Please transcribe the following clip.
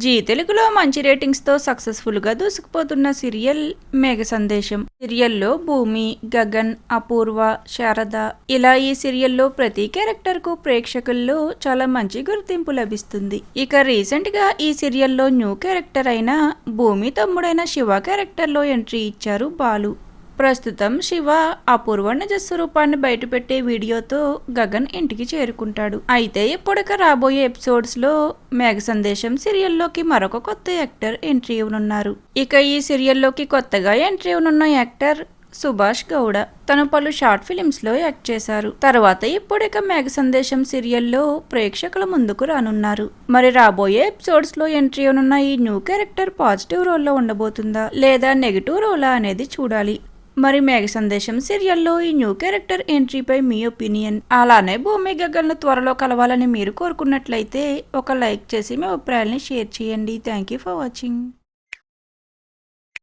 G తెలుగులో మంచి రేటింగ్స్తో సక్సెస్ఫుల్గా దూసుకుపోతున్న సీరియల్ మేఘ సందేశం. సీరియల్లో భూమి గగన్ అపూర్వ శారద. ఇలా ఈ సీరియల్లో ప్రతి క్యారెక్టర్కు ప్రేక్షకుల్లో చాలా మంచి గుర్తింపు లభిస్తుంది. ఇక రీసెంట్గా ఈ సీరియల్లో న్యూ క్యారెక్టర్ అయిన భూమి తమ్ముడైన శివ క్యారెక్టర్లో ఎంట్రీ ఇచ్చారు బాలు. ప్రస్తుతం శివ అపూర్వ నిజ స్వరూపాన్ని బయటపెట్టే వీడియోతో గగన్ ఇంటికి చేరుకుంటాడు. అయితే ఇప్పటిక రాబోయే ఎపిసోడ్స్లో మేఘ సందేశం సీరియల్లోకి మరొక కొత్త యాక్టర్ ఎంట్రీ ఇవ్వనున్నారు. ఇక ఈ సీరియల్లోకి కొత్తగా ఎంట్రీ ఇవ్వనున్న యాక్టర్ సుభాష్ గౌడ తను పలు షార్ట్ ఫిలిమ్స్లో యాక్ట్ చేశారు. తర్వాత ఇప్పుడిక మేఘ సందేశం సీరియల్లో ప్రేక్షకుల ముందుకు రానున్నారు. మరి రాబోయే ఎపిసోడ్స్లో ఎంట్రీ ఉన్న ఈ న్యూ క్యారెక్టర్ పాజిటివ్ రోల్లో ఉండబోతుందా లేదా నెగిటివ్ రోలా అనేది చూడాలి. మరి మేఘ సందేశం సీరియల్లో ఈ న్యూ క్యారెక్టర్ ఎంట్రీపై మీ ఒపీనియన్. అలానే భూమి గగ్గలను త్వరలో కలవాలని మీరు కోరుకున్నట్లయితే ఒక లైక్ చేసి మీ అభిప్రాయాల్ని షేర్ చేయండి. Thank you for watching.